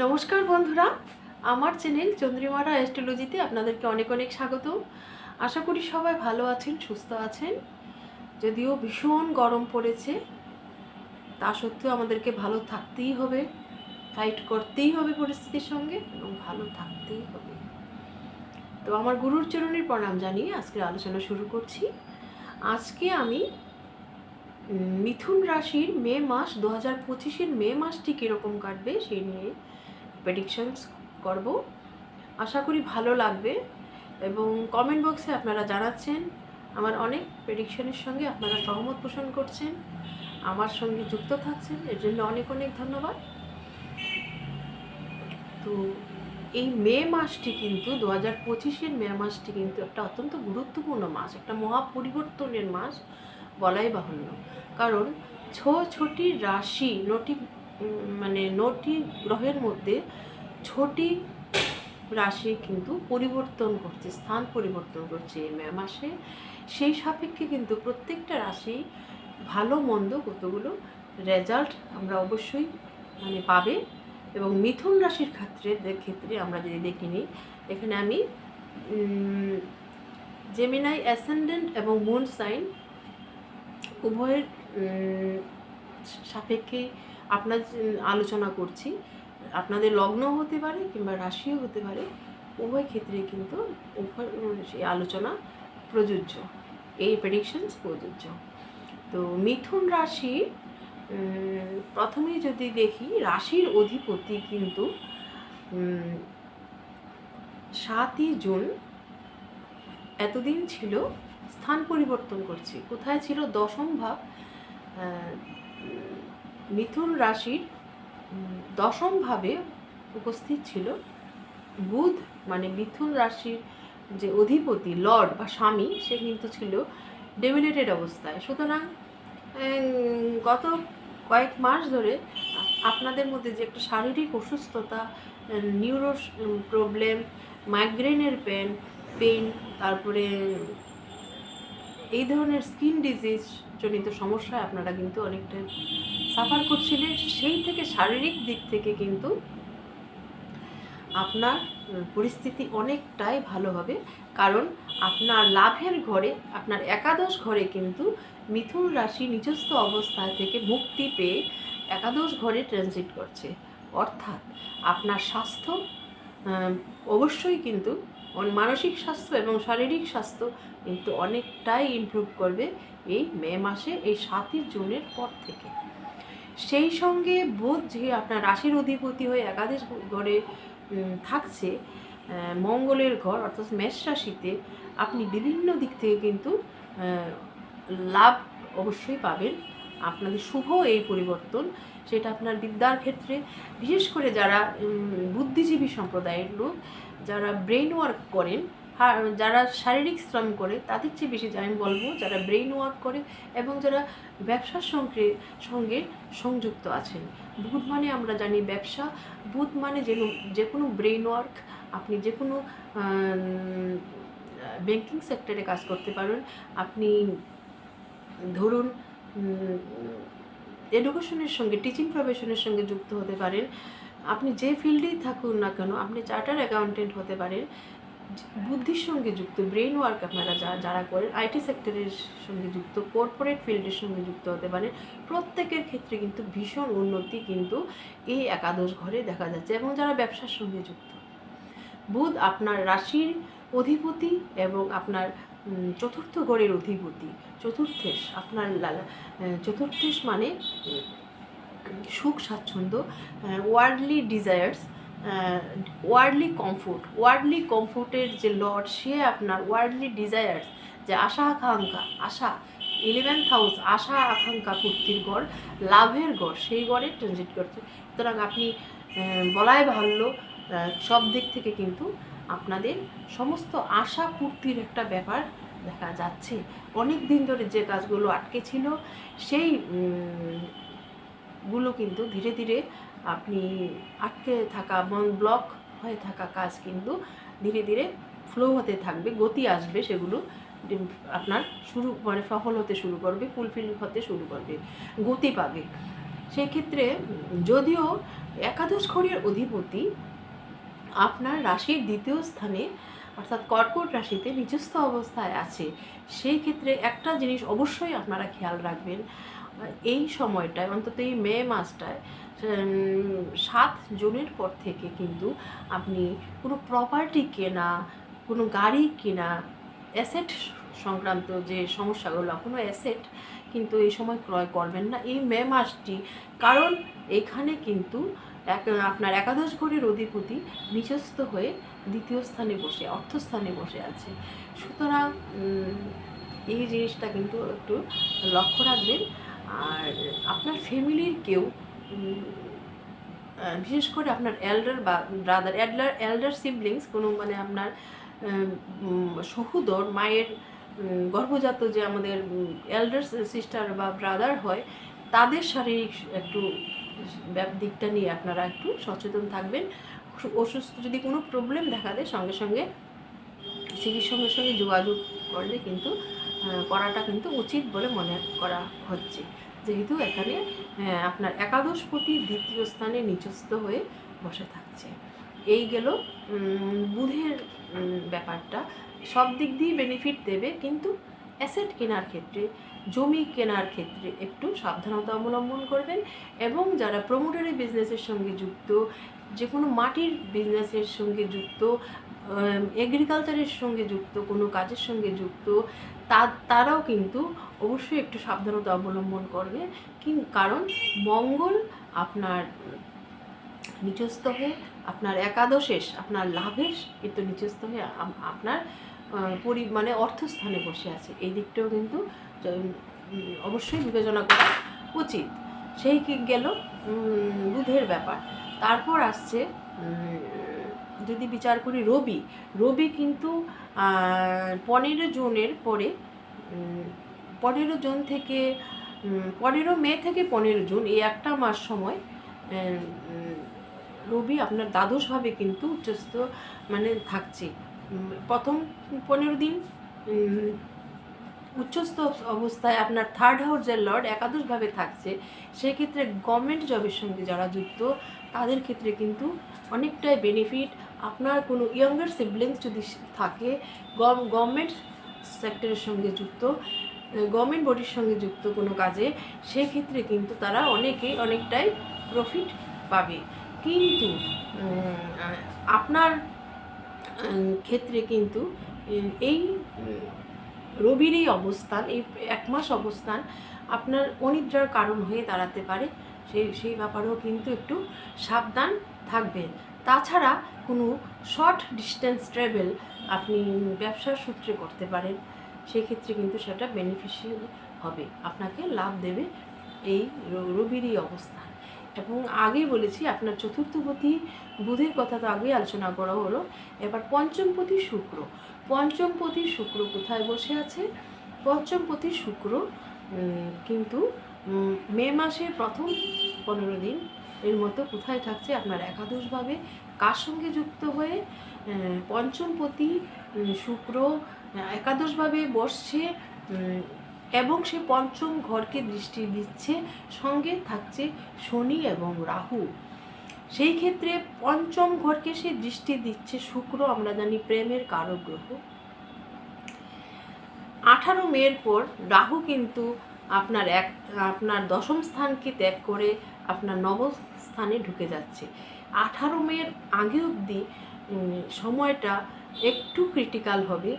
নমস্কার বন্ধুরা, আমার চ্যানেল চন্দ্রিমারা অ্যাস্ট্রোলজিতে আপনাদেরকে অনেক অনেক স্বাগত। আশা করি সবাই ভালো আছেন, সুস্থ আছেন। যদিও ভীষণ গরম পড়েছে, তা সত্ত্বেও আমাদেরকে ভালো থাকতেই হবে ফাইট করতেই হবে পরিস্থিতির সঙ্গে এবং ভালো থাকতেই হবে। তো আমার গুরুর চরণের প্রণাম জানিয়ে আজকের আলোচনা শুরু করছি। আজকে আমি মিথুন রাশির মে মাস দু হাজার পঁচিশের মে মাসটি কীরকম কাটবে সেই নিয়ে প্রেডিকশনস করব। আশা করি ভালো লাগবে এবং কমেন্ট বক্সে আপনারা জানাচ্ছেন আমার অনেক প্রেডিকশনের সঙ্গে আপনারা সহমত পোষণ করছেন, আমার সঙ্গে যুক্ত থাকছেন, এর জন্য অনেক অনেক ধন্যবাদ। তো এই মে মাসটি কিন্তু দু হাজার পঁচিশের মে মাসটি কিন্তু একটা অত্যন্ত গুরুত্বপূর্ণ মাস, একটা মহা পরিবর্তনের মাস বলাই বাহুল্য। কারণ ছ ছটি রাশি, নটি মানে নটি গ্রহের মধ্যে ছটি রাশি কিন্তু পরিবর্তন করছে, স্থান পরিবর্তন করছে এই মে মাসে। সেই সাপেক্ষে কিন্তু প্রত্যেকটা রাশি ভালো, মন্দ কতগুলো রেজাল্ট আমরা অবশ্যই মানে পাবে এবং মিথুন রাশির ক্ষেত্রে ক্ষেত্রে আমরা যদি দেখি নিই, এখানে আমি জেমিনাই অ্যাসেন্ডেন্ট এবং মুন সাইন উভয়ের সাপেক্ষে আপনার আলোচনা করছি, আপনাদের লগ্ন হতে পারে কিংবা রাশিও হতে পারে, উভয় ক্ষেত্রে কিন্তু উভয় সেই আলোচনা প্রযোজ্য। এই প্রেডিকশনস প্রযোজ্য। তো মিথুন রাশি প্রথমেই যদি দেখি, রাশির অধিপতি কিন্তু সাতই জুন এতদিন ছিল স্থান পরিবর্তন করছে। কোথায় ছিল? দশম ভাব মিথুন রাশির উম, দশম ভাবে উপস্থিত ছিল বুধ। মানে মিথুন রাশির যে অধিপতি লর্ড বা স্বামী সে কিন্তু ছিল ডেমিনেটেড অবস্থায়। সুতরাং গত কয়েক মাস ধরে আপনাদের মধ্যে যে একটা শারীরিক অসুস্থতা নিউরো প্রবলেম মাইগ্রেনের পেন পেন তারপরে এই ধরনের স্কিন ডিজিজ জনিত সমস্যায় আপনারা কিন্তু অনেকটা সাফার করছিলেন। সেই থেকে শারীরিক দিক থেকে কিন্তু আপনার পরিস্থিতি অনেকটাই ভালো হবে। কারণ আপনার লাভের ঘরে, আপনার একাদশ ঘরে কিন্তু মিথুন রাশি নিজস্ব অবস্থায় থেকে মুক্তি পেয়ে একাদশ ঘরে ট্রানজিট করছে। অর্থাৎ আপনার স্বাস্থ্য অবশ্যই কিন্তু মানসিক স্বাস্থ্য এবং শারীরিক স্বাস্থ্য কিন্তু অনেকটাই ইমপ্রুভ করবে এই মে মাসে, এই সাতই জুনের পর থেকে। সেই সঙ্গে বুধ যে আপনার রাশির অধিপতি হয়ে একাদশ ঘরে থাকছে মঙ্গলের ঘর অর্থাৎ মেষ রাশিতে, আপনি বিভিন্ন দিক থেকে কিন্তু লাভ অবশ্যই পাবেন। আপনাদের শুভ এই পরিবর্তন, সেটা আপনার বিদ্যার ক্ষেত্রে। বিশেষ করে যারা বুদ্ধিজীবী সম্প্রদায়ের লোক, যারা ব্রেন ওয়ার্ক করেন যারা শারীরিক শ্রম করে, তাদের চেয়ে বেশি আমি বলব, যারা ব্রেন ওয়ার্ক করে এবং যারা ব্যবসার সঙ্গে সঙ্গে সংযুক্ত আছেন। বুধ মানে আমরা জানি ব্যবসা। বুধ মানে যে যে কোনো ব্রেন ওয়ার্ক আপনি যে কোনো ব্যাংকিং সেক্টরে কাজ করতে পারেন। আপনি ধরুন এডুকেশনের সঙ্গে টিচিং প্রফেশনের সঙ্গে যুক্ত হতে পারেন। আপনি যে ফিল্ডেই থাকুন না কেন, আপনি চার্টার অ্যাকাউন্টেন্ট হতে পারেন। বুদ্ধির সঙ্গে যুক্ত ব্রেন ওয়ার্ক আপনারা যা, যারা করেন আইটি সেক্টরের সঙ্গে যুক্ত কর্পোরেট ফিল্ডের সঙ্গে যুক্ত হতে পারেন, প্রত্যেকের ক্ষেত্রে কিন্তু ভীষণ উন্নতি কিন্তু এই একাদশ ঘরে দেখা যাচ্ছে, এবং যারা ব্যবসার সঙ্গে যুক্ত। বুধ আপনার রাশির অধিপতি এবং আপনার চতুর্থ ঘরের অধিপতি, চতুর্থেশ আপনার চতুর্থেশ মানে সুখ, স্বাচ্ছন্দ্য worldly desires worldly comfort worldly কমফোর্টের যে লর্ড সে আপনার ওয়ার্ল্ডলি ডিজায়ার্স যে আশা আকাঙ্ক্ষা, আশা ইলেভেন্থ হাউস আশা আকাঙ্ক্ষা পূর্তির গড়, লাভের গড়, সেই গড়ে ট্রানজিট করছে। সুতরাং আপনি বলাই ভাল্য সব দিক থেকে কিন্তু আপনাদের সমস্ত আশা পূর্তির একটা ব্যাপার দেখা যাচ্ছে। অনেক দিন ধরে যে কাজগুলো আটকে ছিল, সেই গুলো কিন্তু ধীরে ধীরে আপনি আটকে থাকা মন ব্লক হয়ে থাকা কাজ কিন্তু ধীরে ধীরে ফ্লো হতে থাকবে, গতি আসবে, সেগুলো আপনার শুরু মানে সফল হতে শুরু করবে ফুলফিল হতে শুরু করবে, গতি পাবে। সেক্ষেত্রে যদিও একাদশ ঘরের অধিপতি আপনার রাশির দ্বিতীয় স্থানে, অর্থাৎ কর্কট রাশিতে নিজস্ব অবস্থায় আছে সেই ক্ষেত্রে একটা জিনিস অবশ্যই আপনারা খেয়াল রাখবেন, এই সময়টায়, অন্তত এই মে মাসটায় সাত জনের পর থেকে কিন্তু আপনি কোনো প্রপার্টি কেনা, কোনো গাড়ি কেনা অ্যাসেট সংক্রান্ত যে সমস্যাগুলো, কোনো অ্যাসেট কিন্তু এই সময় ক্রয় করবেন না। এই মে মাসটি, কারণ এখানে কিন্তু এক, আপনার একাদশ ঘরের অধিপতি নিচস্থ হয়ে দ্বিতীয় স্থানে বসে অর্থস্থানে বসে আছে। সুতরাং এই জিনিসটা কিন্তু একটু লক্ষ্য রাখবেন। আর আপনার ফ্যামিলির কেউ বিশেষ করে আপনার এল্ডার বা ব্রাদার এল্ডার এল্ডার সিবলিংস কোনো মানে আপনার উম, মায়ের গর্ভজাত যে আমাদের এল্ডার সিস্টার বা ব্রাদার হয় তাদের শারীরিক একটু দিকটা নিয়ে আপনারা একটু সচেতন থাকবেন। অসুস্থ যদি কোনো প্রবলেম দেখা দেয় সঙ্গে সঙ্গে চিকিৎসকের সঙ্গে সঙ্গে যোগাযোগ করলে কিন্তু করাটা কিন্তু উচিত বলে মনে করা হচ্ছে। যেহেতু এখানে আপনার একাদশপতি দ্বিতীয় স্থানে নিচস্থ হয়ে বসে থাকছে। এই গেল বুধের ব্যাপারটা। সব দিক দিয়ে বেনিফিট দেবে, কিন্তু অ্যাসেট কেনার ক্ষেত্রে, জমি কেনার ক্ষেত্রে একটু সাবধানতা অবলম্বন করবেন এবং যারা প্রমোটারি বিজনেসের সঙ্গে যুক্ত যে কোনো মাটির বিজনেসের সঙ্গে যুক্ত এগ্রিকালচারের সঙ্গে যুক্ত, কোনো কাজের সঙ্গে যুক্ত তারাও কিন্তু অবশ্যই একটু সাবধানতা অবলম্বন করবে। কারণ মঙ্গল আপনার নিচস্থ হয়ে, আপনার একাদশেষ আপনার লাভেশ কিন্তু নিচস্থ হয়ে আপনার পরি মানে অর্থস্থানে বসে আছে। এই দিকটাও কিন্তু অবশ্যই বিবেচনা করা উচিত। সেই গেল বুধের ব্যাপার। তারপর আসছে যদি বিচার করি রবি রবি কিন্তু পনেরো জুনের পরে পনেরো জুন থেকে পনেরো মে থেকে পনেরো জুন, এই একটা মাস সময় রবি আপনার দ্বাদশভাবে কিন্তু উচ্চস্থ মানে থাকছে। প্রথম পনেরো দিন উচ্চস্থ অবস্থায় আপনার থার্ড হাউসের লর্ড একাদশভাবে থাকছে। সেক্ষেত্রে গভর্নমেন্ট জবের সঙ্গে যারা যুক্ত তাদের ক্ষেত্রে কিন্তু অনেকটাই বেনিফিট আপনার কোনো ইয়াঙ্গার সিবলিংস যদি থাকে গভর্নমেন্ট সেক্টরের সঙ্গে যুক্ত গভর্নমেন্ট বডির সঙ্গে যুক্ত কোনো কাজে, সেক্ষেত্রে কিন্তু তারা অনেকেই অনেকটাই প্রফিট পাবে। কিন্তু আপনার ক্ষেত্রে কিন্তু এই রবির এই অবস্থান, এই এক মাস অবস্থান আপনার অনিদ্রার কারণ হয়ে দাঁড়াতে পারে। সেই সেই ব্যাপারেও কিন্তু একটু সাবধান থাকবেন। তাছাড়া কোনো শর্ট ডিস্টেন্স ট্রাভেল আপনি ব্যবসার সূত্রে করতে পারেন, সেক্ষেত্রে কিন্তু সেটা বেনিফিশিয়াল হবে, আপনাকে লাভ দেবে এই র- রবির এই অবস্থান। এবং আগেই বলেছি, আপনার চতুর্থপতি বুধের কথা তো আগেই আলোচনা করা হলো, এবার পঞ্চমপতি শুক্র। পঞ্চমপতি শুক্র কোথায় বসে আছে? পঞ্চমপতি শুক্র কিন্তু মে মাসের প্রথম পনেরো দিন এর মতো কোথায় থাকছে আপনার একাদশভাবে? কার সঙ্গে যুক্ত হয়ে পঞ্চমপতি শুক্র একাদশভাবে বসছে এবং সে পঞ্চম ঘরকে দৃষ্টি দিচ্ছে, সঙ্গে থাকছে শনি এবং রাহু। সেই ক্ষেত্রে পঞ্চম ঘরকে সে দৃষ্টি দিচ্ছে শুক্র, আমরা জানি প্রেমের কারক গ্রহ। আঠারো মের পর রাহু কিন্তু আপনার এক, আপনার দশম স্থানকে ত্যাগ করে আপনার নবম স্থানে ঢুকে যাচ্ছে। আঠারো মের আগে অবধি সময়টা একটু ক্রিটিক্যাল হবে।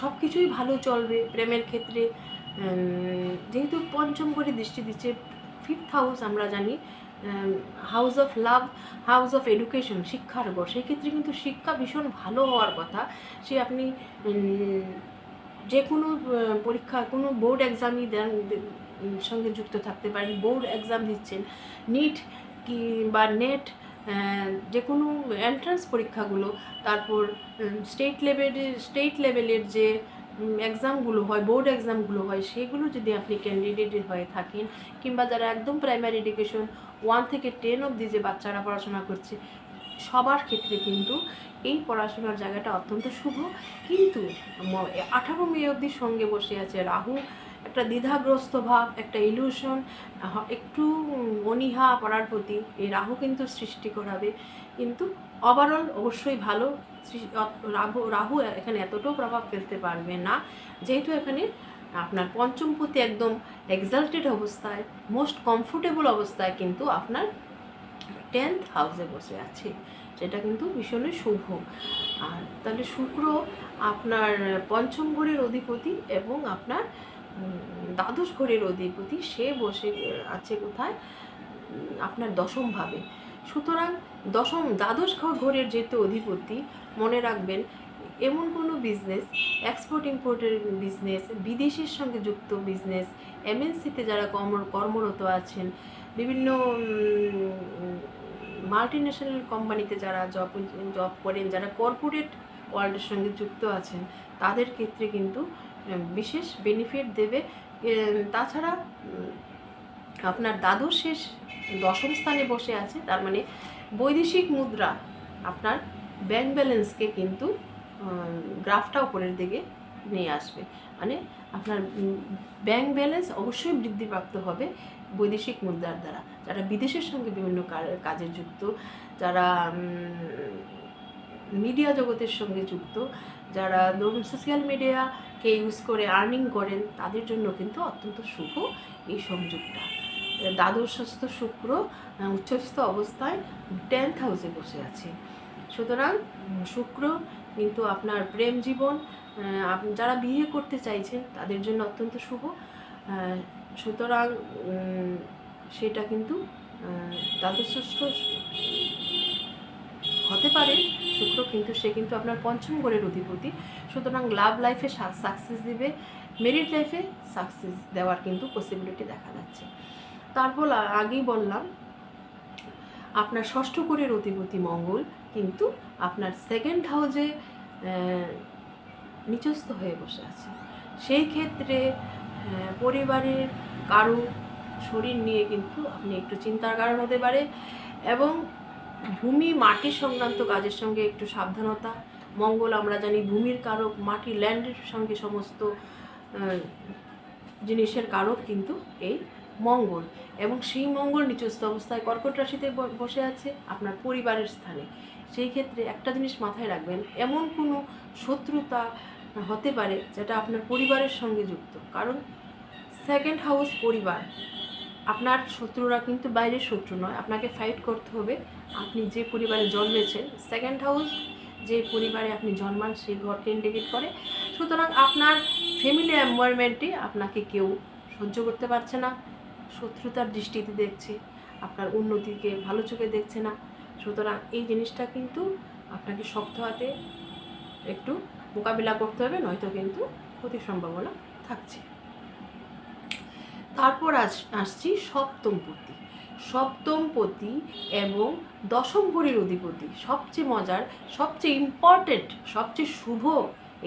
সব কিছুই ভালো চলবে প্রেমের ক্ষেত্রে। যেহেতু পঞ্চম করে দৃষ্টি দিচ্ছে ফিফথ হাউস আমরা জানি house of love house of education শিক্ষার ঘর সেই ক্ষেত্রে কিন্তু শিক্ষা ভীষণ ভালো হওয়ার কথা। সে আপনি যে কোনো পরীক্ষা, কোনো বোর্ড এক্সামই দেন সঙ্গে যুক্ত থাকতে পারেন। বোর্ড এক্সাম দিচ্ছেন। নিট কি বা নেট যে কোনো এন্ট্রান্স পরীক্ষাগুলো, তারপর স্টেট লেভেলের স্টেট লেভেলের যে এক্সামগুলো হয়, বোর্ড এক্সামগুলো হয়, সেগুলো যদি আপনি ক্যান্ডিডেট হয়ে থাকেন, কিংবা যারা একদম প্রাইমারি এডুকেশন, ওয়ান থেকে টেন অবধি যে বাচ্চারা পড়াশোনা করছে, সবার ক্ষেত্রে কিন্তু এই পড়াশোনার জায়গাটা অত্যন্ত শুভ। কিন্তু আঠারো মে অবধি সঙ্গে বসে আছে রাহু। একটা দ্বিধাগ্রস্ত ভাব, একটা ইলিউশন একটু অনীহা পড়ার প্রতি। এই রাহু কিন্তু সৃষ্টি করাবে। কিন্তু ওভারঅল অবশ্যই ভালো। রাহু রাহু এখানে এতটাও প্রভাব ফেলতে পারবে না। যেহেতু এখানে আপনার পঞ্চমপতি একদম এক্সাল্টেড অবস্থায় মোস্ট কমফোর্টেবল অবস্থায় কিন্তু আপনার টেন্থ হাউসে বসে আছে। সেটা কিন্তু ভীষণই শুভ। আর তাহলে শুক্র আপনার পঞ্চম ঘরের অধিপতি এবং আপনার দ্বাদশ ঘরের অধিপতি। সে বসে আছে কোথায়? আপনার দশম ভাবে। সুতরাং দশম, দ্বাদশ ঘরের যেহেতু অধিপতি, মনে রাখবেন, এমন কোনো বিজনেস এক্সপোর্ট ইম্পোর্টের বিজনেস বিদেশের সঙ্গে যুক্ত বিজনেস এমএনসিতে যারা কর্ম, কর্মরত আছেন, বিভিন্ন মাল্টি ন্যাশনাল কোম্পানিতে যারা জব জব করেন, যারা কর্পোরেট ওয়ার্ল্ডের সঙ্গে যুক্ত আছেন, তাদের ক্ষেত্রে কিন্তু বিশেষ বেনিফিট দেবে। তাছাড়া আপনার দ্বাদশ শেষ, দশম স্থানে বসে আছে, তার মানে বৈদেশিক মুদ্রা আপনার ব্যাংক ব্যালেন্সকে কিন্তু গ্রাফটা উপরের দিকে নিয়ে আসবে। মানে আপনার ব্যাংক ব্যালেন্স অবশ্যই বৃদ্ধিপ্রাপ্ত হবে। বৈদেশিক মুদ্রার দ্বারা। যারা বিদেশের সঙ্গে বিভিন্ন কাজে যুক্ত, যারা মিডিয়া জগতের সঙ্গে যুক্ত, যারা ধরুন সোশ্যাল মিডিয়াকে ইউজ করে আর্নিং করেন, তাদের জন্য কিন্তু অত্যন্ত শুভ এই সংযোগটা। দ্বাদশস্থ শুক্র উচ্চস্থ অবস্থায় টেন্থ হাউসে বসে আছে। সুতরাং শুক্র কিন্তু আপনার প্রেম জীবন যারা বিয়ে করতে চাইছেন, তাদের জন্য অত্যন্ত শুভ। সুতরাং সেটা কিন্তু আহ, দ্বাদশস্থ হতে পারে শুক্র কিন্তু সে কিন্তু আপনার পঞ্চম ঘরের অধিপতি। সুতরাং লাভ লাইফে সাকসেস দিবে মেরিট লাইফে সাকসেস দেওয়ার কিন্তু পসিবিলিটি দেখা যাচ্ছে। তারপর আগেই বললাম আপনার ষষ্ঠ ঘরের অধিপতি মঙ্গল কিন্তু আপনার সেকেন্ড হাউজে নিচস্থ হয়ে বসে আছে। সেই ক্ষেত্রে পরিবারের কারও শরীর নিয়ে কিন্তু আপনি একটু চিন্তার কারণ হতে পারে এবং ভূমি মাটি সংক্রান্ত কাজের সঙ্গে একটু সাবধানতা। মঙ্গল আমরা জানি ভূমির কারক, মাটি ল্যান্ডের সঙ্গে সমস্ত জিনিসের কারক কিন্তু এই মঙ্গল। এবং সেই মঙ্গল নিচস্থ অবস্থায় কর্কট রাশিতে বসে আছে আপনার পরিবারের স্থানে। সেই ক্ষেত্রে একটা জিনিস মাথায় রাখবেন, এমন কোনো শত্রুতা হতে পারে যেটা আপনার পরিবারের সঙ্গে যুক্ত। কারণ সেকেন্ড হাউস পরিবার। আপনার শত্রুরা কিন্তু বাইরের শত্রু নয়, আপনাকে ফাইট করতে হবে। আপনি যে পরিবারে জন্মেছেন সেকেন্ড হাউস যে পরিবারে আপনি জন্মান, সেই ঘরকে ইন্ডিকেট করে। সুতরাং আপনার ফ্যামিলি এনভায়রনমেন্টে আপনাকে কেউ সহ্য করতে পারছে না, শত্রুতার দৃষ্টিতে দেখছে, আপনার উন্নতিকে ভালো চোখে দেখছে না। সুতরাং এই জিনিসটা কিন্তু আপনাকে শক্ত হাতে একটু মোকাবিলা করতে হবে, নয়তো কিন্তু ক্ষতির সম্ভাবনা থাকছে। তারপর আস আসছি সপ্তমপতি। সপ্তমপতি এবং দশম ঘরের অধিপতি। সবচেয়ে মজার, সবচেয়ে ইম্পর্টেন্ট সবচেয়ে শুভ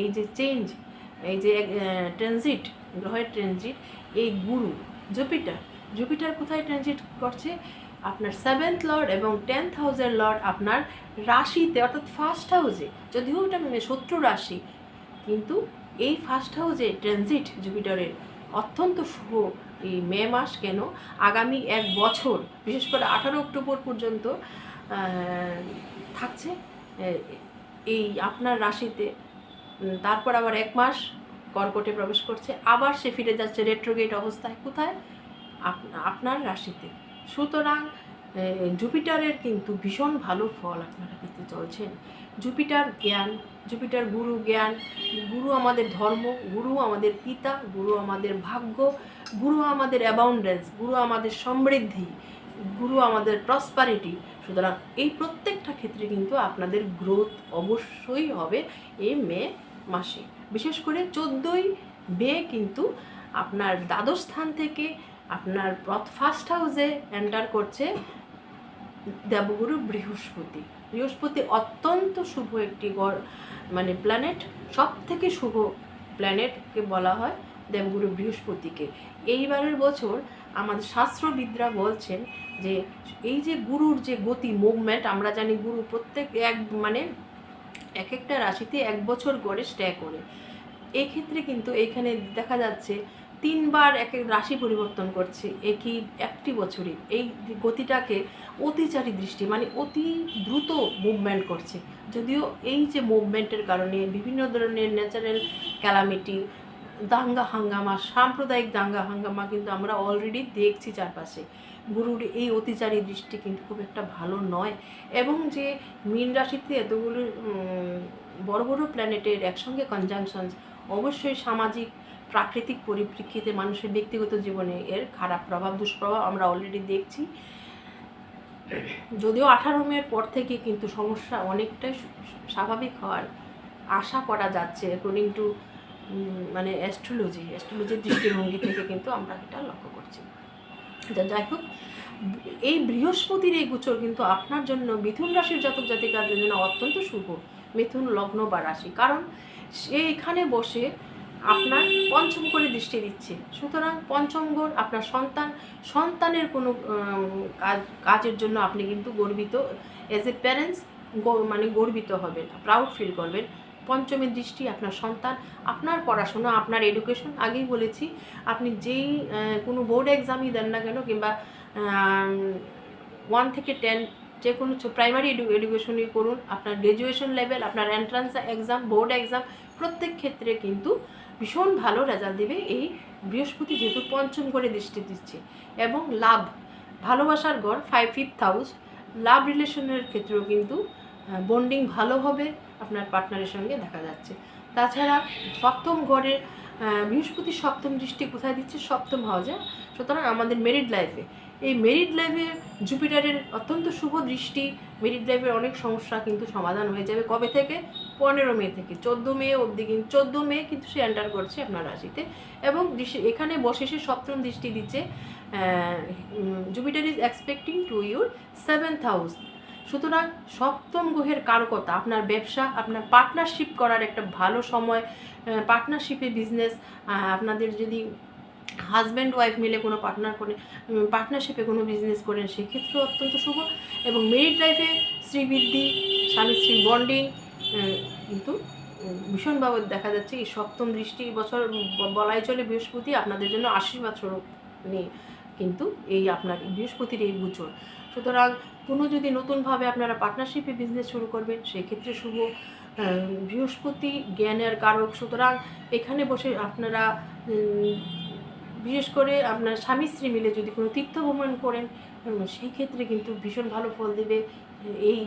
এই যে চেঞ্জ এই যে ট্রানজিট গ্রহের ট্রানজিট এই গুরু, জুপিটার। জুপিটার কোথায় ট্রানজিট করছে? আপনার সেভেন্থ লর্ড এবং টেন্থ হাউসের লর্ড আপনার রাশিতে, অর্থাৎ ফার্স্ট হাউসে যদিও ওটা মানে শত্রু রাশি, কিন্তু এই ফার্স্ট হাউসে ট্রানজিট জুপিটারের অত্যন্ত শুভ এই মে মাস কেন? আগামী এক বছর, বিশেষ করে আঠারো অক্টোবর পর্যন্ত থাকছে এই আপনার রাশিতে। তারপর আবার এক মাস কর্কটে প্রবেশ করছে, আবার সে ফিরে যাচ্ছে রেট্রোগেট অবস্থায়। কোথায়? আপনার রাশিতে। সুতরাং জুপিটারের কিন্তু ভীষণ ভালো ফল আপনারা পেতে চলছেন। জুপিটার জ্ঞান, জুপিটার গুরু জ্ঞান, গুরু আমাদের ধর্ম, গুরু আমাদের পিতা, গুরু আমাদের ভাগ্য গুরু আমাদের অ্যাবাউন্ডেন্স গুরু আমাদের সমৃদ্ধি, গুরু আমাদের প্রসপারিটি সুতরাং এই প্রত্যেকটা ক্ষেত্রে কিন্তু আপনাদের গ্রোথ অবশ্যই হবে এই মে মাসে। বিশেষ করে চোদ্দোই মে কিন্তু আপনার দ্বাদশ স্থান থেকে আপনার ফার্স্ট হাউসে এন্টার করছে দেবগুরু বৃহস্পতি। বৃহস্পতি অত্যন্ত শুভ একটি গড় মানে প্ল্যানেট সব থেকে শুভ প্ল্যানেটকে বলা হয়। দেবগুরু বৃহস্পতিকে। এইবারের বছর আমাদের শাস্ত্রবিদরা বলছেন যে, এই যে গুরুর যে গতি মুভমেন্ট আমরা জানি গুরু প্রত্যেক এক মানে এক একটা রাশিতে এক বছর গড়ে স্টে করে। এক্ষেত্রে কিন্তু এখানে দেখা যাচ্ছে তিনবার এক এক রাশি পরিবর্তন করছে একই, একটি বছরে। এই গতিটাকে অতিচারী দৃষ্টি মানে অতি দ্রুত মুভমেন্ট করছে। যদিও এই যে মুভমেন্টের কারণে বিভিন্ন ধরনের ন্যাচারাল ক্যালামিটি দাঙ্গা হাঙ্গামা, সাম্প্রদায়িক দাঙ্গা হাঙ্গামা কিন্তু আমরা অলরেডি দেখছি চারপাশে। গুরুর এই অতিচারী দৃষ্টি কিন্তু খুব একটা ভালো নয়। এবং যে মীন রাশিতে এতগুলো বড় বড় প্ল্যানেটের একসঙ্গে কনজাংশন অবশ্যই সামাজিক, প্রাকৃতিক পরিপ্রেক্ষিতে মানুষের ব্যক্তিগত জীবনে এর খারাপ প্রভাব, দুষ্প্রভাব আমরা অলরেডি দেখছি। যদিও আঠারো মেয়ের পর থেকে কিন্তু সমস্যা অনেকটাই স্বাভাবিক হওয়ার আশা করা যাচ্ছে। অ্যাকর্ডিং টু মানে অ্যাস্ট্রোলজি অ্যাস্ট্রোলজির দৃষ্টিভঙ্গি থেকে কিন্তু আমরা এটা লক্ষ্য করছি। যা যাই হোক, এই বৃহস্পতির এই গোচর কিন্তু আপনার জন্য মিথুন রাশির জাতক জাতিকাদের জন্য অত্যন্ত শুভ। মিথুন, লগ্ন বা রাশি। কারণ সে এখানে বসে আপনার পঞ্চম করে দৃষ্টি দিচ্ছে। সুতরাং পঞ্চম আপনার সন্তান, সন্তানের কোনো কাজ, কাজের জন্য আপনি কিন্তু গর্বিত। এজ এ প্যারেন্টস মানে গর্বিত হবেন প্রাউড ফিল করবেন। পঞ্চমের দৃষ্টি আপনার সন্তান, আপনার পড়াশোনা, আপনার এডুকেশন আগেই বলেছি, আপনি যেই কোনো বোর্ড এক্সামই দেন না কেন কিংবা ওয়ান থেকে টেন যে কোনো প্রাইমারি এডুকেশনই করুন, আপনার গ্র্যাজুয়েশন লেভেল আপনার এন্ট্রান্স এক্সাম বোর্ড এক্সাম প্রত্যেক ক্ষেত্রে কিন্তু ভীষণ ভালো রেজাল্ট দেবে এই বৃহস্পতি যেহেতু পঞ্চম করে দৃষ্টি দিচ্ছে। এবং লাভ, ভালোবাসার গড় ফাইভ ফিফথ হাউস লাভ রিলেশনের ক্ষেত্রেও কিন্তু বন্ডিং ভালো হবে। আপনার পার্টনারের সঙ্গে দেখা যাচ্ছে। তাছাড়া সপ্তম ঘরের বৃহস্পতি সপ্তম দৃষ্টি কোথায় দিচ্ছে? সপ্তম হাউজে। সুতরাং আমাদের মেরিড লাইফে এই মেরিড লাইফে জুপিটারের অত্যন্ত শুভ দৃষ্টি মেরিড লাইফের অনেক সমস্যা কিন্তু সমাধান হয়ে যাবে। কবে থেকে? পনেরো মে থেকে। চোদ্দ মে অবধি কিন্তু, চোদ্দ মে কিন্তু সে এন্টার করছে আপনার রাশিতে। এবং এখানে বসে সে সপ্তম দৃষ্টি দিচ্ছে Jupiter is expecting to your seventh house সুতরাং সপ্তম গ্রহের কারকতা, আপনার ব্যবসা, আপনার পার্টনারশিপ করার একটা ভালো সময় পার্টনারশিপে বিজনেস আপনাদের যদি হাজব্যান্ড ওয়াইফ মিলে কোনো পার্টনার করে পার্টনারশিপে কোনো বিজনেস করেন সেক্ষেত্রে অত্যন্ত শুভ। এবং মেরিট লাইফে শ্রীবৃদ্ধি স্বামী স্ত্রী বন্ডিং কিন্তু ভীষণভাবে দেখা যাচ্ছে এই সপ্তম দৃষ্টি বছর বলাই চলে বৃহস্পতি, আপনাদের জন্য আশীর্বাদ স্বরূপ নিয়ে কিন্তু এই আপনার বৃহস্পতির এই গোচর। সুতরাং কোনো যদি নতুনভাবে আপনারা পার্টনারশিপে বিজনেস শুরু করবেন, সেক্ষেত্রে শুভ বৃহস্পতি জ্ঞানের কারক। সুতরাং এখানে বসে আপনারা বিশেষ করে আপনার স্বামী স্ত্রী মিলে যদি কোনো তীর্থ ভ্রমণ করেন সেই ক্ষেত্রে কিন্তু ভীষণ ভালো ফল দেবে এই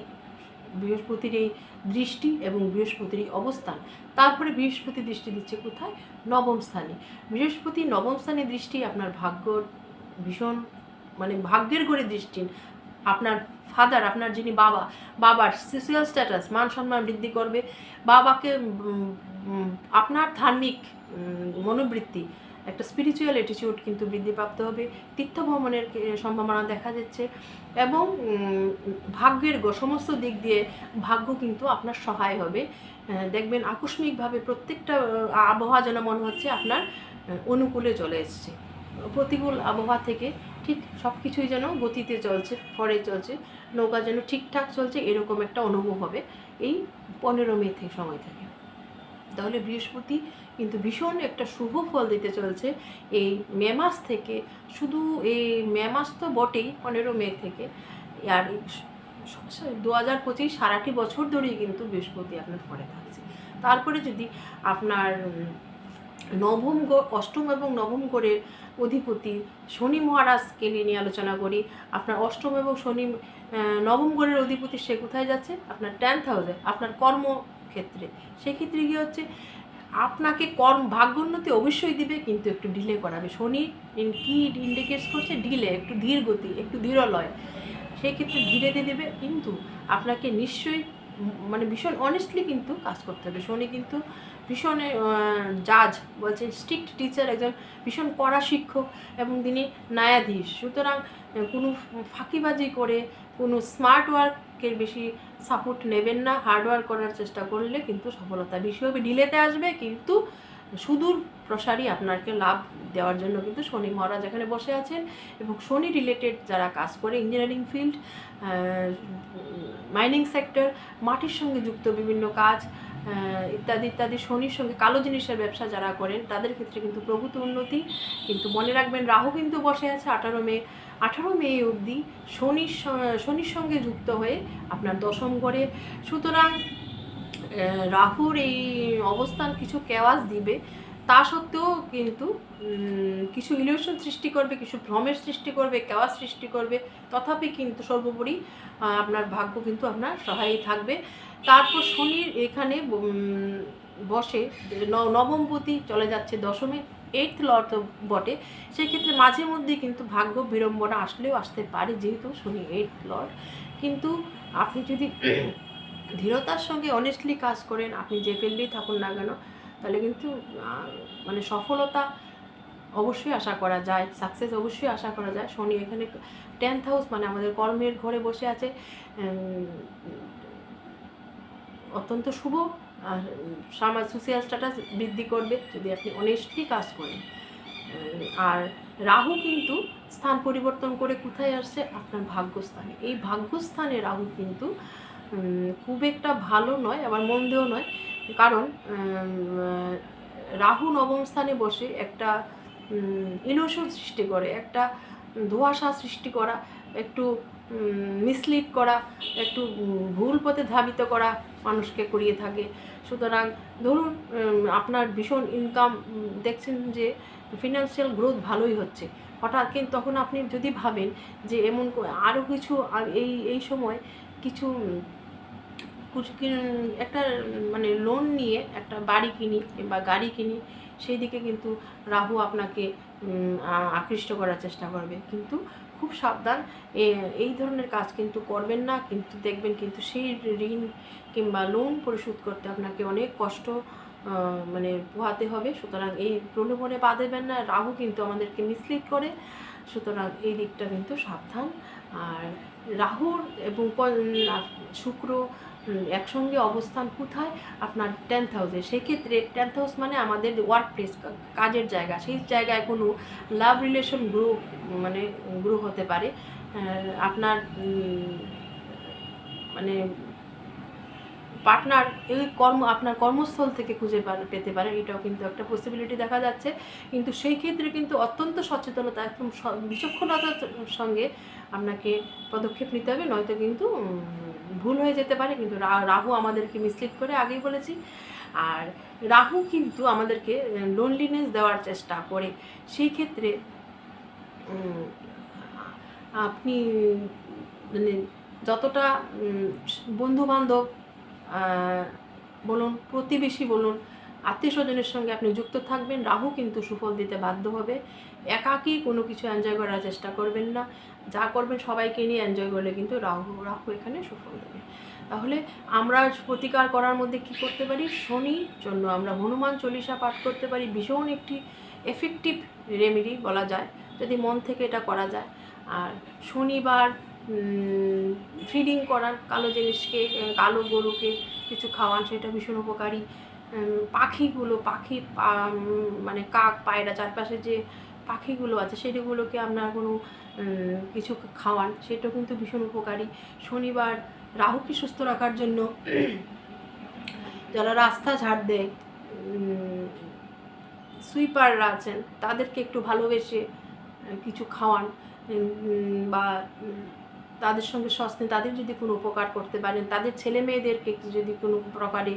বৃহস্পতির এই দৃষ্টি এবং বৃহস্পতির এই অবস্থান। তারপরে বৃহস্পতি দৃষ্টি দিচ্ছে কোথায়? নবম স্থানে। বৃহস্পতি নবম স্থানে দৃষ্টি আপনার ভাগ্য ভীষণ মানে ভাগ্যের ঘরে দৃষ্টি। আপনার ফাদার আপনার যিনি বাবা, বাবার সোশিয়াল স্ট্যাটাস মান সম্মান বৃদ্ধি করবে, বাবাকে আপনার ধার্মিক মনোবৃত্তি, একটা স্পিরিচুয়াল অ্যাটিটিউড কিন্তু বৃদ্ধিপ্রাপ্ত হবে, তীর্থ ভ্রমণের সম্ভাবনা দেখা যাচ্ছে এবং ভাগ্যের সমস্ত দিক দিয়ে ভাগ্য কিন্তু আপনার সহায় হবে। দেখবেন আকস্মিকভাবে প্রত্যেকটা আবহাওয়া যেন মনে হচ্ছে আপনার অনুকূলে চলে এসছে। প্রতিকূল আবহাওয়া থেকে ঠিক সব কিছুই যেন গতিতে চলছে ফরে চলছে, নৌকা যেন ঠিকঠাক চলছে, এরকম একটা অনুভব হবে এই পনেরো মে থেকে সময় থেকে। তাহলে বৃহস্পতি কিন্তু ভীষণ একটা শুভ ফল দিতে চলছে এই মে মাস থেকে। শুধু এই মে মাস তো বটেই পনেরো মে থেকে। আর দু হাজার পঁচিশ সারাটি বছর ধরেই কিন্তু বৃহস্পতি আপনার ফলে থাকছে। তারপরে যদি আপনার নবম অষ্টম এবং নবম গড়ের অধিপতি শনি মহারাজকে নিয়ে নিয়ে আলোচনা করি। আপনার অষ্টম এবং শনি নবম গড়ের অধিপতি সে কোথায় যাচ্ছে? আপনার টেন্থ হাউসে আপনার কর্মক্ষেত্রে। সেক্ষেত্রে কী হচ্ছে, আপনাকে কর্ম ভাগ্যোন্নতি অবশ্যই দিবে, কিন্তু একটু ডিলে করাবে। শনি কি ইন্ডিকেটস করছে? ডিলে একটু ধীর গতি, একটু ধীরলয়। সেই ক্ষেত্রে ধীরে দিয়ে দেবে, কিন্তু আপনাকে নিশ্চয়ই মানে ভীষণ অনেস্টলি কিন্তু কাজ করতে হবে। শনি কিন্তু ভীষণ জাজ বলছেন স্ট্রিক্ট টিচার একজন ভীষণ কড়া শিক্ষক এবং তিনি ন্যায়াধীশ। সুতরাং কোনো ফাঁকিবাজি করে কোনো স্মার্ট ওয়ার্কের বেশি সাপোর্ট নেবেন না। হার্ড ওয়ার্ক করার চেষ্টা করলে কিন্তু সফলতা বেশি হবে ডিলেতে আসবে। কিন্তু সুদূর প্রসারী আপনাকে লাভ দেওয়ার জন্য কিন্তু শনি মহারাজ এখানে বসে আছেন এবং শনি রিলেটেড যারা কাজ করে ইঞ্জিনিয়ারিং ফিল্ড মাইনিং সেক্টর মাটির সঙ্গে যুক্ত বিভিন্ন কাজ ইত্যাদি ইত্যাদি শনির সঙ্গে কালো জিনিসের ব্যবসা যারা করেন, তাদের ক্ষেত্রে কিন্তু প্রভূত উন্নতি। কিন্তু মনে রাখবেন, রাহু কিন্তু বসে আছে আঠারো মে আঠারো মে অবধি শনির শনির সঙ্গে যুক্ত হয়ে আপনার দশম ঘরে। সুতরাং রাহুর এই অবস্থান কিছু কেওয়াজ দিবে। তা সত্ত্বেও কিন্তু কিছু ইলিউশন সৃষ্টি করবে কিছু ভ্রমের সৃষ্টি করবে কেওয়াজ সৃষ্টি করবে। তথাপি কিন্তু সর্বোপরি আপনার ভাগ্য কিন্তু আপনার সহায়ী থাকবে। তারপর শনির এখানে বসে ন- নবমপতি চলে যাচ্ছে দশমে এইট লর্ড বটে। সেই ক্ষেত্রে মাঝে মধ্যে কিন্তু ভাগ্য বিড়ম্বনা আসলেও আসতে পারে যেহেতু শনি এইট লর্ড কিন্তু আপনি যদি ধীরতার সঙ্গে অনেস্টলি কাজ করেন আপনি যে ফিল্ডেই থাকুন না কেন তাহলে কিন্তু মানে সফলতা অবশ্যই আশা করা যায় সাকসেস অবশ্যই আশা করা যায়। শনি এখানে টেন্থ হাউস মানে আমাদের কর্মের ঘরে বসে আছে। অত্যন্ত শুভ, আর সমাজ সোশিয়াল স্ট্যাটাস বৃদ্ধি করবে যদি আপনি অনেস্টলি কাজ করেন। আর রাহু কিন্তু স্থান পরিবর্তন করে কোথায় আসছে? আপনার ভাগ্যস্থানে। এই ভাগ্যস্থানে রাহু কিন্তু খুব একটা ভালো নয়, আবার মন্দেও নয়। কারণ রাহু নবম স্থানে বসে একটা ইনোশন সৃষ্টি করে, একটা ধোঁয়াশা সৃষ্টি করা, একটু মিসলিড করা, একটু ভুল পথে ধাবিত করা মানুষকে করিয়ে থাকে। সুতরাং ধরুন আপনার ভীষণ ইনকাম দেখছেন যে ফিনান্সিয়াল গ্রোথ ভালোই হচ্ছে। হঠাৎ কিন্তু তখন আপনি যদি ভাবেন যে এমন আরও কিছু এই এই সময় কিছু একটা মানে লোন নিয়ে একটা বাড়ি কিনি বা গাড়ি কিনি, সেই দিকে কিন্তু রাহু আপনাকে আকৃষ্ট করার চেষ্টা করবে। কিন্তু খুব সাবধান এই ধরনের কাজ কিন্তু করবেন না। কিন্তু দেখবেন কিন্তু সেই ঋণ কিংবা লোন পরিশোধ করতে আপনাকে অনেক কষ্ট মানে পোহাতে হবে। সুতরাং এই প্রলোভনে পা দেবেন না। রাহু কিন্তু আমাদেরকে মিসলিড করে। সুতরাং এই দিকটা কিন্তু সাবধান। আর রাহুর এবং শুক্র একসঙ্গে অবস্থান কোথায়? আপনার টেন্থ হাউসে সেক্ষেত্রে টেন্থ হাউস মানে আমাদের ওয়ার্ক প্লেস কাজের জায়গা। সেই জায়গায় কোনো লাভ রিলেশন গ্রো মানে গ্রো হতে পারে। আপনার মানে পার্টনার এই কর্ম, আপনার কর্মস্থল থেকে খুঁজে পেতে পারে এটাও কিন্তু একটা পসিবিলিটি দেখা যাচ্ছে। কিন্তু সেই ক্ষেত্রে কিন্তু অত্যন্ত সচেতনতা, একদম বিচক্ষণতার সঙ্গে আপনাকে পদক্ষেপ নিতে হবে, নয়তো কিন্তু ভুল হয়ে যেতে পারে। কিন্তু রাহু আমাদেরকে মিসলিড করে, আগেই বলেছি। আর রাহু কিন্তু আমাদেরকে লোনলিনেস দেওয়ার চেষ্টা করে। সেই ক্ষেত্রে আপনি মানে যতটা বন্ধু বান্ধব বলুন, প্রতিবেশী বলুন আত্মীয় স্বজনের সঙ্গে আপনি যুক্ত থাকবেন, রাহু কিন্তু সুফল দিতে বাধ্য হবে। একাকী কোনো কিছু এনজয় করার চেষ্টা করবেন না। যা করবেন সবাইকে নিয়ে এনজয় করলে কিন্তু রাহু রাহু এখানে সুফল দেবে। তাহলে আমরা প্রতিকার করার মধ্যে কি করতে পারি? শনির জন্য আমরা হনুমান চল্লিশা পাঠ করতে পারি। ভীষণ একটি এফেক্টিভ রেমেডি বলা যায়, যদি মন থেকে এটা করা যায়। আর শনিবার ফিডিং করার কালো জিনিসকে কালো গরুকে কিছু খাওয়ান, সেটা ভীষণ উপকারী। পাখিগুলো, পাখি মানে কাক, পায়রা, চারপাশে যে পাখিগুলো আছে, সেগুলোকে আপনার কোনো কিছু খাওয়ান, সেটা কিন্তু ভীষণ উপকারী। শনিবার রাহুকে সুস্থ রাখার জন্য যারা রাস্তা ঝাড় দেয় সুইপাররা আছেন, তাদেরকে একটু ভালোবেসে কিছু খাওয়ান বা তাদের সঙ্গে সস্তে তাদের যদি কোনো উপকার করতে পারেন, তাদের ছেলে মেয়েদেরকে যদি কোনো প্রকারে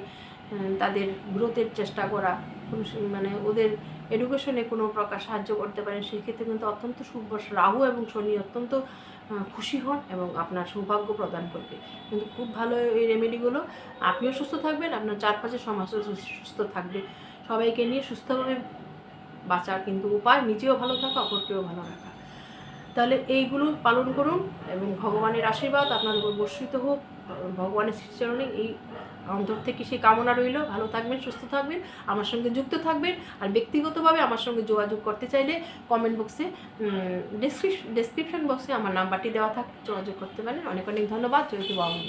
তাদের গ্রোথের চেষ্টা করা, কোনো মানে ওদের এডুকেশনে কোনো প্রকার সাহায্য করতে পারেন সেক্ষেত্রে কিন্তু অত্যন্ত শুভ রাহু এবং শনি অত্যন্ত খুশি হন এবং আপনার সৌভাগ্য প্রদান করবে। কিন্তু খুব ভালো এই রেমেডিগুলো আপনিও সুস্থ থাকবেন, আপনার চারপাশের সমাজও সুস্থ থাকবে। সবাইকে নিয়ে সুস্থভাবে বাঁচার কিন্তু উপায়, নিজেও ভালো থাকা, অপরকেও ভালো রাখা। তাহলে এইগুলো পালন করুন এবং ভগবানের আশীর্বাদ আপনাদের উপর বর্ষিত হোক, ভগবানের শ্রীচরণে এই অন্তর থেকে সেই কামনা রইল। ভালো থাকবেন, সুস্থ থাকবেন, আমার সঙ্গে যুক্ত থাকবেন আর ব্যক্তিগতভাবে আমার সঙ্গে যোগাযোগ করতে চাইলে কমেন্ট বক্সে ডেসক্রিপশন বক্সে আমার নাম্বারটি দেওয়া থাকে, যোগাযোগ করতে পারেন। অনেক অনেক ধন্যবাদ। জয়তু বাবু